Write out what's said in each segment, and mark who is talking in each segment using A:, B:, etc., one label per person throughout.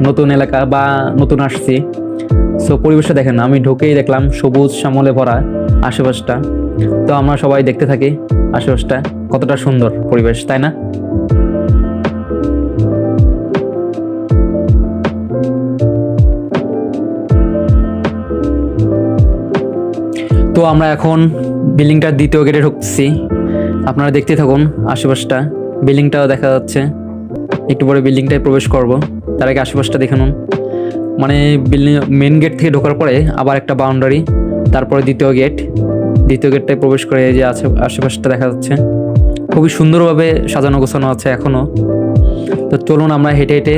A: নতুন এলাকা বা নতুন আসছি। সো পরিবেশটা দেখেন আমি ঢুকেই দেখলাম সবুজ শ্যামলে ভরা আশেপাশটা। তো আমরা সবাই দেখতে থাকি আশেপাশটা, কতটা সুন্দর পরিবেশ, তাই না? তো আমরা এখন বিল্ডিংটার দ্বিতীয় গেটে ঢুকছি। আপনারা দেখতে থাকুন আশেপাশটা, বিল্ডিংটাও দেখা যাচ্ছে। একটু পরে বিল্ডিংটায় প্রবেশ করব। তার আগে আশেপাশটা দেখে নুন। মানে বিল্ডিং মেন গেট থেকে ঢোকার পরে আবার একটা বাউন্ডারি তারপরে দ্বিতীয় গেট দ্বিতীয় গেটটায় প্রবেশ করে যে আছে আশেপাশটা দেখা যাচ্ছে। খুবই সুন্দরভাবে সাজানো গোছানো আছে এখনও তো চলুন আমরা হেঁটে হেঁটে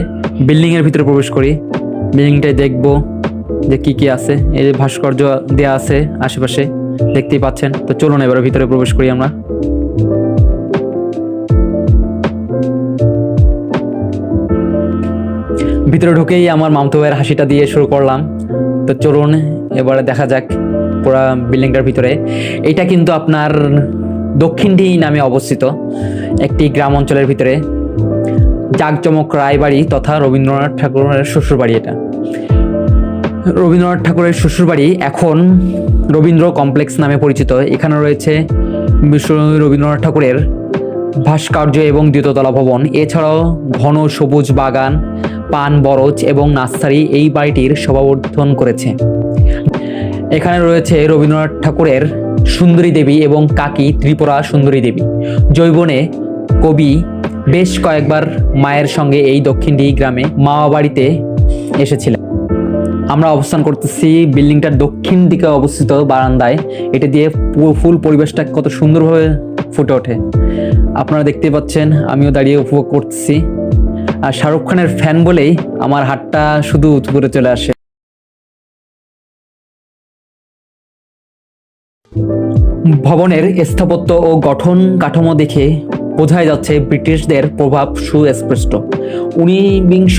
A: বিল্ডিংয়ের ভিতরে প্রবেশ করি। বিল্ডিংটায় দেখব যে কি কি আছে। এই যে ভাস্কর্য দেওয়া আছে আশেপাশে, দেখতেই পাচ্ছেন। তো চলুন এবার ভিতরে প্রবেশ করি আমরা। ভিতরে ঢুকেই আমার মামতো ভাইয়ের হাসিটা দিয়ে শুরু করলাম। তো চলুন, এবারে দেখা যাক পুরা বিল্ডিংটার ভিতরে। এটা কিন্তু আপনার দক্ষিণডি নামে অবস্থিত একটি গ্রাম অঞ্চলের ভিতরে। জাকজমক রায়বাড়ি তথা রবীন্দ্রনাথ ঠাকুরের শ্বশুরবাড়ি এটা। রবীন্দ্রনাথ ঠাকুরের শ্বশুরবাড়ি এখন রবীন্দ্র কমপ্লেক্স নামে পরিচিত। এখানে রয়েছে বিশ্ব রবীন্দ্রনাথ ঠাকুরের ভাস্কর্য এবং দ্বিতীয়তলা ভবন। এছাড়াও ঘন সবুজ বাগান পান বরজ এবং নার্সারি এই বাড়িটির শোভাবর্ধন করেছে। এখানে রয়েছে রবীন্দ্রনাথ ঠাকুরের সুন্দরী দেবী এবং কাকি ত্রিপুরা সুন্দরী দেবী। জৈবনে কবি বেশ কয়েকবার মায়ের সঙ্গে এই দক্ষিণডি গ্রামে মামা বাড়িতে এসেছিলেন। আমরা অবস্থান করতেছি বিল্ডিংটার দক্ষিণ দিকে অবস্থিত বারান্দায়। এটা দিয়ে ফুল পরিবেশটা কত সুন্দরভাবে ফুটে ওঠে। আপনারা দেখতে পাচ্ছেন, আমিও দাঁড়িয়ে উপভোগ করতেছি। আর শাহরুখ খানের ফ্যান বলেই আমার হাতটা শুধু উঁচু করে চলে আসে। ভবনের স্থাপত্য ও গঠন কাঠামো দেখে বোঝাই যাচ্ছে ব্রিটিশদের প্রভাব সুস্পষ্ট। ঊনবিংশ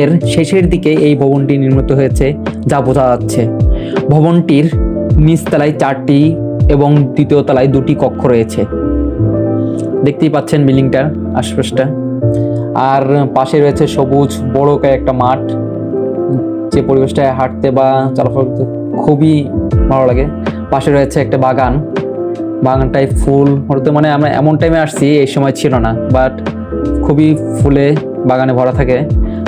A: এর শেষের দিকে এই ভবনটি নির্মিত হয়েছে, যা বোঝা যাচ্ছে। ভবনটির নিচতলায় চারটি এবং দ্বিতীয় তলায় দুটি কক্ষ রয়েছে। দেখতেই পাচ্ছেন বিল্ডিংটার আশপাশটা। আর পাশে রয়েছে সবুজ বড় একটা মাঠ। যে পরিবেশটায় হাঁটতে বা চলাফল করতে খুবই ভালো লাগে। পাশে রয়েছে একটা বাগান। বাগানটায় ফুল হতে মানে আমরা এমন টাইমে আসছি, এই সময় ছিল না। বাট খুবই ফুলে বাগানে ভরা থাকে।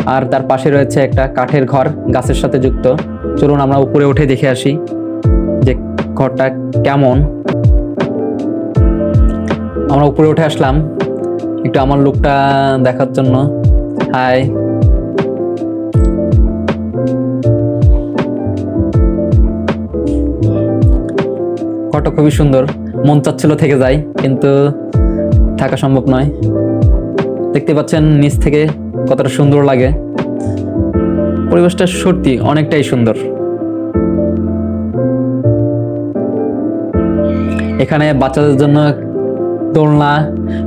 A: আর তার পাশে রয়েছে একটা কাঠের ঘর, গাছের সাথে যুক্ত। চলুন আমরা উপরে উঠে দেখে আসি যে ঘরটা কেমন। আমরা উপরে উঠে আসলাম। একটু আমার লুকটা দেখার জন্য। হাই ঘরটা খুবই সুন্দর। মন চাচ্ছিল থেকে যায় কিন্তু থাকা সম্ভব নয়। দেখতে পাচ্ছেন নিচ থেকে কতটা সুন্দর লাগে। পরিবেশটা সত্যি অনেকটাই সুন্দর। এখানে বাচ্চাদের জন্য দোলনা,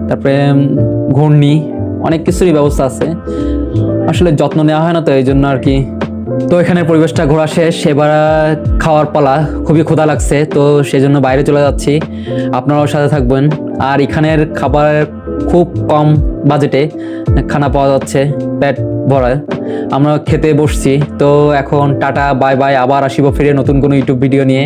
A: তারপরে ঘূর্ণি, অনেক কিছুরই ব্যবস্থা আছে। আসলে যত্ন নেওয়া হয় না তো এই জন্য আর কি। তো এখানে পরিবেশটা ঘোরা শেষ, এবার খাওয়ার পালা। খুবই ক্ষুধা লাগছে, তো সেজন্য বাইরে চলে যাচ্ছি। আপনারাও সাথে থাকবেন। আর এখানের খাবার খুব কম বাজেটে খানা পাওয়া যাচ্ছে, পেট ভরা। আমরা খেতে বসছি, তো এখন টাটা, বাই বাই, আবার আসিব ফিরে নতুন কোনো ইউটিউব ভিডিও নিয়ে।